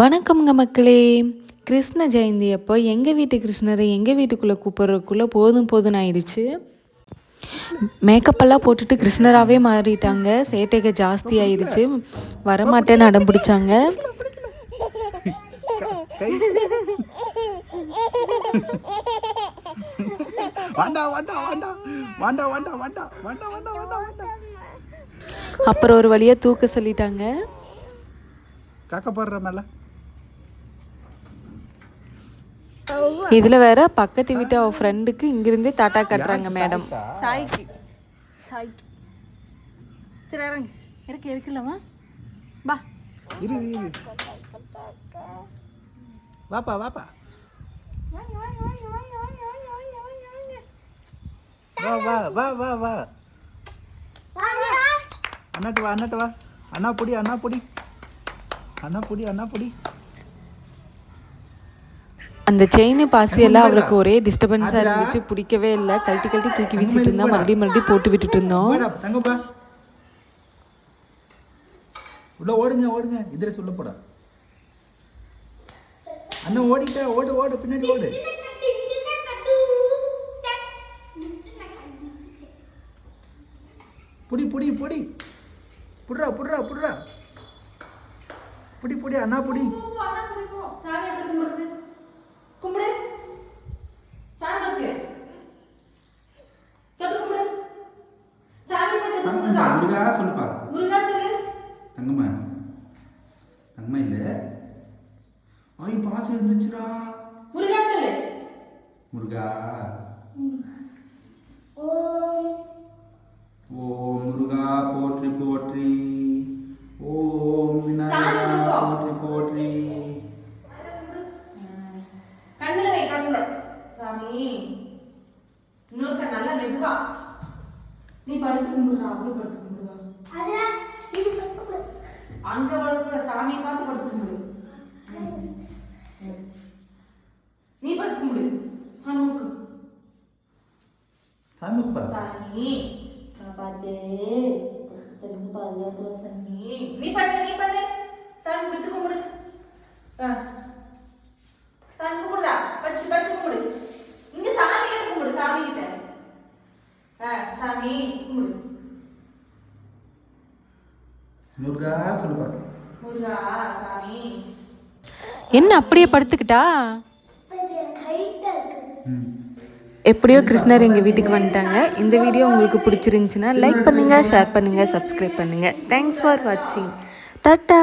வணக்கம்ங்க மக்களே. கிருஷ்ண ஜெயந்தி அப்போ எங்கள் வீட்டு கிருஷ்ணரை எங்கள் வீட்டுக்குள்ளே கூப்பிட்றதுக்குள்ளே போதும் போதும் ஆயிடுச்சு. மேக்கப்பெல்லாம் போட்டுட்டு கிருஷ்ணராகவே மாறிட்டாங்க. சேட்டைக ஜாஸ்தி ஆயிடுச்சு. வரமாட்டேன்னு அடம் பிடிச்சாங்க. அப்புறம் ஒரு வழியா தூக்க சொல்லிட்டாங்க. காக்கப்படுற மேல இதில் வேற பக்கத்து வீட்டு அவ ஃப்ரெண்டுக்கு இங்கிருந்தே தாட்டா கட்டுறாங்க மேடம் சாய்க்கு. சாய்க்கு. சரி இறங்கு. இருக்கு இருக்குல்லம்மா பா இரு இரு இரு. வாப்பா வாப்பா. வா வா வா வா வா. அண்ணாட்டு வா அண்ணாட்டு வா. அண்ணா பொடி அண்ணா பொடி. அண்ணா பொடி அண்ணா பொடி. அந்த செயின் பாசி எல்லாம் அவருக்கு ஒரே டிஸ்டர்பன்ஸாக இருந்துச்சு. பிடிக்கவே இல்லை. கழட்டி கழட்டி தூக்கி வீசிட்டு இருந்தா மறுபடியும் மறுபடியும் போட்டு விட்டுட்டு இருந்தோம். உள்ள ஓடுங்க ஓடுங்க. இதுல சொல்ல போடா. அண்ணன் ஓடிட்ட ஓடு ஓடு. பின்னாடி ஓடு. புடி புடி புடி. புடுறா புடுறா புடுறா. புடி புடி. அண்ணா புடி. முருகா சொல்லுப்பா தங்கம்மா. தங்கம்மா இல்ல. ஐய் பாசம் இருந்துச்சுடா. முருகா ஓம் முருகா. போற்றி போற்றி. ஓம் விநாயகா போற்றி போற்றி. கண்ணுல வை கண்ணுல. சாமி. இன்னொருக்க நல்லா மெதுவா. நீ படுத்து கும்பிடுறா அவளும் படுத்து அங்க வளர்க்குற சாமி பார்த்து படுத்துக்க முடியும். நீ படுத்து முடியும். சாமிக்கு சாமிக்கு சாமி பாத்து தெரிஞ்சு பாதுகாத்து சாமி. நீ பண்ண நீ பண்ணு முருகா சொல்லுப்பா முருகா சாமி. என்ன அப்படியே படுத்துக்கிட்டா? எப்படியோ கிருஷ்ணர் எங்கள் வீட்டுக்கு வந்துட்டாங்க. இந்த வீடியோ உங்களுக்கு பிடிச்சிருந்துச்சுன்னா லைக் பண்ணுங்கள் ஷேர் பண்ணுங்கள் சப்ஸ்கிரைப் பண்ணுங்கள் தேங்க்ஸ் ஃபார் வாட்சிங் டாட்டா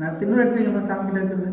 நான் தின்னு எடுத்து வைங்கம்மா சாமி கிட்ட இருக்கிறது.